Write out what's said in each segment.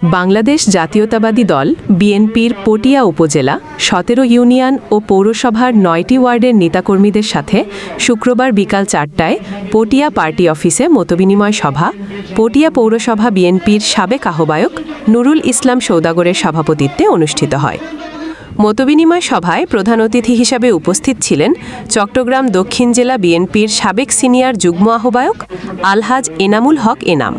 বাংলাদেশ জাতীয়তাবাদী দল বিএনপির পটিয়া উপজেলা, সতেরো ইউনিয়ন ও পৌরসভার নয়টি ওয়ার্ডের নেতাকর্মীদের সাথে শুক্রবার বিকাল চারটায় পটিয়া পার্টি অফিসে মতবিনিময় সভা, পটিয়া পৌরসভা বিএনপির সাবেক আহ্বায়ক নুরুল ইসলাম সৌদাগরের সভাপতিত্বে অনুষ্ঠিত হয়। মতবিনিময় সভায় প্রধান অতিথি হিসাবে উপস্থিত ছিলেন চট্টগ্রাম দক্ষিণ জেলা বিএনপির সাবেক সিনিয়র যুগ্ম আহ্বায়ক আলহাজ এনামুল হক এনাম।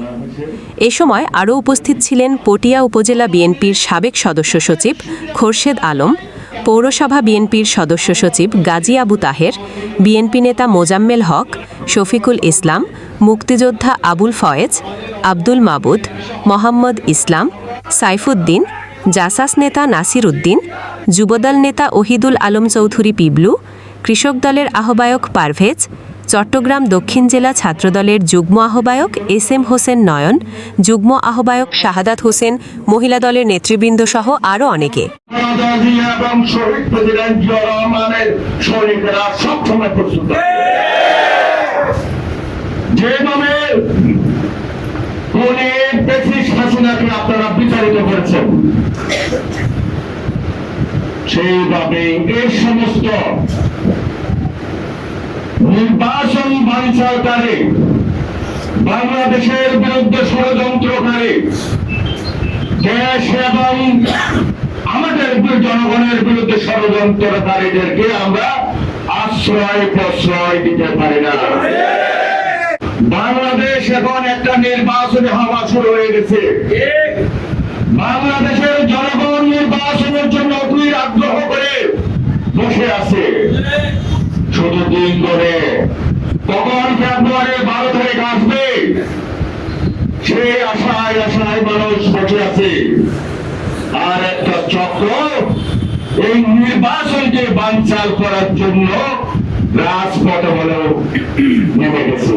এ সময় আরও উপস্থিত ছিলেন পটিয়া উপজেলা বিএনপির সাবেক সদস্য সচিব খোরশেদ আলম, পৌরসভা বিএনপির সদস্য সচিব গাজী আবু তাহের, বিএনপি নেতা মোজাম্মেল হক, শফিকুল ইসলাম, মুক্তিযোদ্ধা আবুল ফয়েজ, আব্দুল মাবুদ, মোহাম্মদ ইসলাম, সাইফুদ্দিন, জাসাস নেতা নাসির উদ্দিন, যুবদল নেতা ওহিদুল আলম চৌধুরী পিবলু, কৃষক দলের আহ্বায়ক পারভেজ চট্টগ্রাম দক্ষিণ জেলা ছাত্রদলের যুগ্ম আহ্বায়ক এস এম হোসেন নয়ন, যুগ্ম আহ্বায়ক শাহাদাত হোসেন, মহিলা দলের নেতৃবৃন্দ সহ আরও অনেকে। আপনারা বিচারিত সেইভাবে এই সমস্ত নির্বাচন বাঞ্চালকারী বাংলাদেশের বিরুদ্ধে ষড়যন্ত্রকারী। দেশ এবং আমাদের জনগণের বিরুদ্ধে ষড়যন্ত্রকারীদেরকে আমরা আশ্রয় প্রশ্রয় দিতে পারি না। বাংলাদেশ এখন একটা নির্বাচনী হওয়া শুরু হয়ে গেছে। বাংলাদেশের জনগণ শুধু দিন ধরে। কখন ফেব্রুয়ারি বারো তারিখ আসবে। সেই আশায় আশায় মানুষ বসে আছে। আর একটা চক্র এই নির্বাচনকে বানচাল করার জন্য রাজপথে হলেও নেমে গেছে।